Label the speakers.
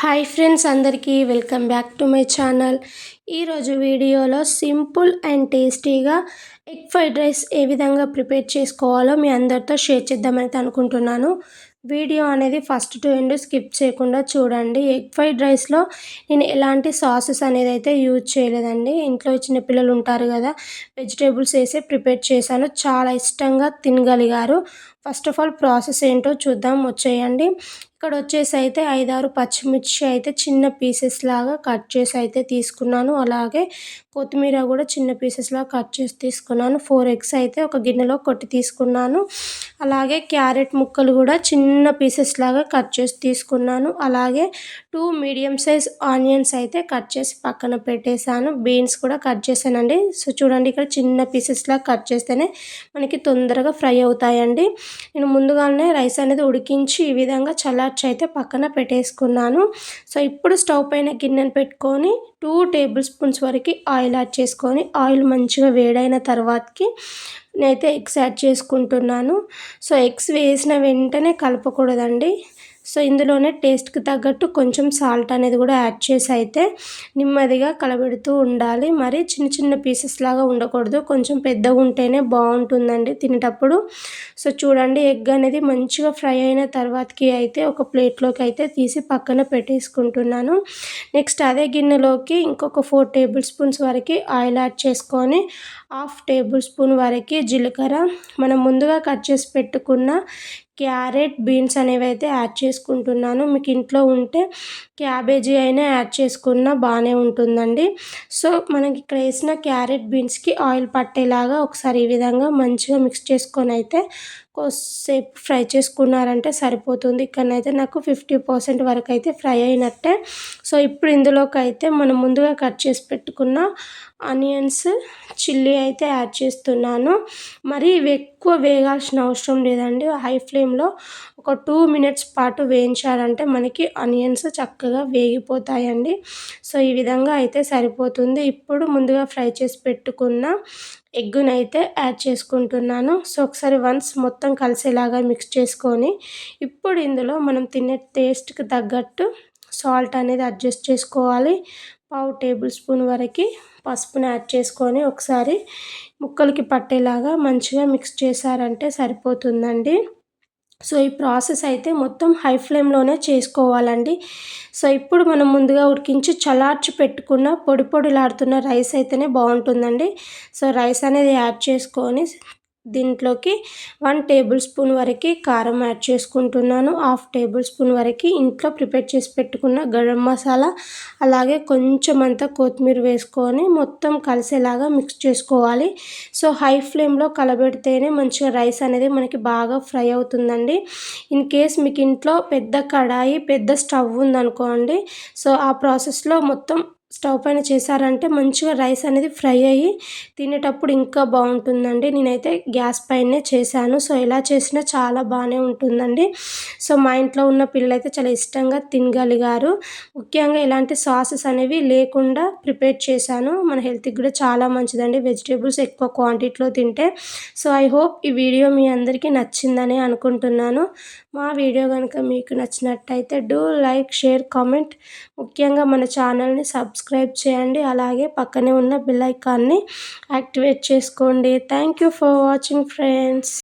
Speaker 1: Hi friends అందరికీ welcome back to my channel. ఈరోజు వీడియోలో సింపుల్ అండ్ టేస్టీగా ఎగ్ ఫ్రైడ్ రైస్ ఏ విధంగా ప్రిపేర్ చేసుకోవాలో మీ అందరితో షేర్ చేద్దామని అనుకుంటున్నాను. వీడియో అనేది ఫస్ట్ టు ఎండ్ స్కిప్ చేయకుండా చూడండి. ఎగ్ ఫ్రైడ్ రైస్లో నేను ఎలాంటి సాసెస్ అనేది అయితే యూజ్ చేయలేదండి. ఇంట్లో చిన్న పిల్లలు ఉంటారు కదా వెజిటేబుల్స్ వేసి ప్రిపేర్ చేశాను. చాలా ఇష్టంగా తినగలిగారు. ఫస్ట్ ఆఫ్ ఆల్ ప్రాసెస్ ఏంటో చూద్దాం. వచ్చేయండి. ఇక్కడ వచ్చేసి అయితే ఐదారు పచ్చిమిర్చి అయితే చిన్న పీసెస్ లాగా కట్ చేసి అయితే తీసుకున్నాను. అలాగే కొత్తిమీర కూడా చిన్న పీసెస్ లాగా కట్ చేసి తీసుకున్నాను. ఫోర్ ఎగ్స్ అయితే ఒక గిన్నెలో కొట్టి తీసుకున్నాను. అలాగే క్యారెట్ ముక్కలు కూడా చిన్న పీసెస్ లాగా కట్ చేసి తీసుకున్నాను. అలాగే టూ మీడియం సైజ్ ఆనియన్స్ అయితే కట్ చేసి పక్కన పెట్టేశాను. బీన్స్ కూడా కట్ చేశానండి. సో చూడండి ఇక్కడ చిన్న పీసెస్ లాగా కట్ చేస్తేనే మనకి తొందరగా ఫ్రై అవుతాయండి. నేను ముందుగానే రైస్ అనేది ఉడికించి ఈ విధంగా చల్లార్చి అయితే పక్కన పెట్టేసుకున్నాను. సో ఇప్పుడు స్టవ్ పైన గిన్నెను పెట్టుకొని టూ టేబుల్ స్పూన్స్ వరకు ఆయిల్ యాడ్ చేసుకొని ఆయిల్ మంచిగా వేడైన తర్వాతకి నేనైతే ఎగ్స్ యాడ్ చేసుకుంటున్నాను. సో ఎగ్స్ వేసిన వెంటనే కలపకూడదండి. సో ఇందులోనే టేస్ట్కి తగ్గట్టు కొంచెం సాల్ట్ అనేది కూడా యాడ్ చేసి అయితే నెమ్మదిగా కలబెడుతూ ఉండాలి. మరి చిన్న చిన్న పీసెస్ లాగా ఉండకూడదు. కొంచెం పెద్దగా ఉంటేనే బాగుంటుందండి తినేటప్పుడు. సో చూడండి ఎగ్ అనేది మంచిగా ఫ్రై అయిన తర్వాతకి అయితే ఒక ప్లేట్లోకి అయితే తీసి పక్కన పెట్టేసుకుంటున్నాను. నెక్స్ట్ అదే గిన్నెలోకి ఇంకొక ఫోర్ టేబుల్ స్పూన్స్ వరకు ఆయిల్ యాడ్ చేసుకొని హాఫ్ టేబుల్ స్పూన్ వరకు జీలకర్ర. మనం ముందుగా కట్ చేసి పెట్టుకున్న క్యారెట్ బీన్స్ అనేవి అయితే యాడ్ చేసుకుంటున్నాను. మీకు ఇంట్లో ఉంటే క్యాబేజీ అయినా యాడ్ చేసుకున్న బాగానే ఉంటుందండి. సో మనకి ఇక్కడ వేసిన క్యారెట్ బీన్స్కి ఆయిల్ పట్టేలాగా ఒకసారి ఈ విధంగా మంచిగా మిక్స్ చేసుకొని అయితే కొద్దిసేపు ఫ్రై చేసుకున్నారంటే సరిపోతుంది. ఇక్కడనైతే నాకు ఫిఫ్టీ పర్సెంట్ వరకు అయితే ఫ్రై అయినట్టే. సో ఇప్పుడు ఇందులోకి అయితే మనం ముందుగా కట్ చేసి పెట్టుకున్న ఆనియన్స్ చిల్లీ అయితే యాడ్ చేస్తున్నాను. మరి ఇవి ఎక్కువ వేగాల్సిన అవసరం లేదండి. హై ఫ్లేమ్లో ఒక టూ మినిట్స్ పాటు వేయించాలంటే మనకి ఆనియన్స్ చక్కగా వేగిపోతాయండి. సో ఈ విధంగా అయితే సరిపోతుంది. ఇప్పుడు ముందుగా ఫ్రై చేసి పెట్టుకున్న ఎగ్గునైతే అయితే యాడ్ చేసుకుంటున్నాను. సో ఒకసారి వన్స్ మొత్తం కలిసేలాగా మిక్స్ చేసుకొని ఇప్పుడు ఇందులో మనం తినే టేస్ట్కి తగ్గట్టు సాల్ట్ అనేది అడ్జస్ట్ చేసుకోవాలి. పావు టేబుల్ స్పూన్ వరకు పసుపుని యాడ్ చేసుకొని ఒకసారి ముక్కలకి పట్టేలాగా మంచిగా మిక్స్ చేశారంటే సరిపోతుందండి. సో ఈ ప్రాసెస్ అయితే మొత్తం హై ఫ్లేమ్లోనే చేసుకోవాలండి. సో ఇప్పుడు మనం ముందుగా ఉడికించి చలార్చి పెట్టుకున్న పొడి పొడిలాడుతున్న రైస్ అయితేనే బాగుంటుందండి. సో రైస్ అనేది యాడ్ చేసుకొని దీంట్లోకి వన్ టేబుల్ స్పూన్ వరకు కారం యాడ్ చేసుకుంటున్నాను. హాఫ్ టేబుల్ స్పూన్ వరకు ఇంట్లో ప్రిపేర్ చేసి పెట్టుకున్న గరం మసాలా అలాగే కొంచెం అంతా కొత్తిమీర వేసుకొని మొత్తం కలిసేలాగా మిక్స్ చేసుకోవాలి. సో హై ఫ్లేమ్లో కలబెడితేనే మంచిగా రైస్ అనేది మనకి బాగా ఫ్రై అవుతుందండి. ఇన్ కేస్ మీకు ఇంట్లో పెద్ద కడాయి పెద్ద స్టవ్ ఉందనుకోండి సో ఆ ప్రాసెస్లో మొత్తం స్టవ్ పైన చేశారంటే మంచిగా రైస్ అనేది ఫ్రై అయ్యి తినేటప్పుడు ఇంకా బాగుంటుందండి. నేనైతే గ్యాస్ పైనే చేశాను. సో ఎలా చేసినా చాలా బాగానే ఉంటుందండి. సో మా ఇంట్లో ఉన్న పిల్లలైతే చాలా ఇష్టంగా తినగలిగారు. ముఖ్యంగా ఇలాంటి సాసెస్ అనేవి లేకుండా ప్రిపేర్ చేశాను. మన హెల్త్కి కూడా చాలా మంచిదండి. వెజిటేబుల్స్ ఎక్కువ క్వాంటిటీలో తింటే. సో ఐ హోప్ ఈ వీడియో మీ అందరికీ నచ్చిందని అనుకుంటున్నాను. మా వీడియో కనుక మీకు నచ్చినట్టయితే డూ లైక్ షేర్ కామెంట్. ముఖ్యంగా మన ఛానల్ని సబ్స్క్రైబ్ చేయండి. అలాగే పక్కనే ఉన్న బెల్ ఐకాన్ని యాక్టివేట్ చేసుకోండి. Thank you for watching friends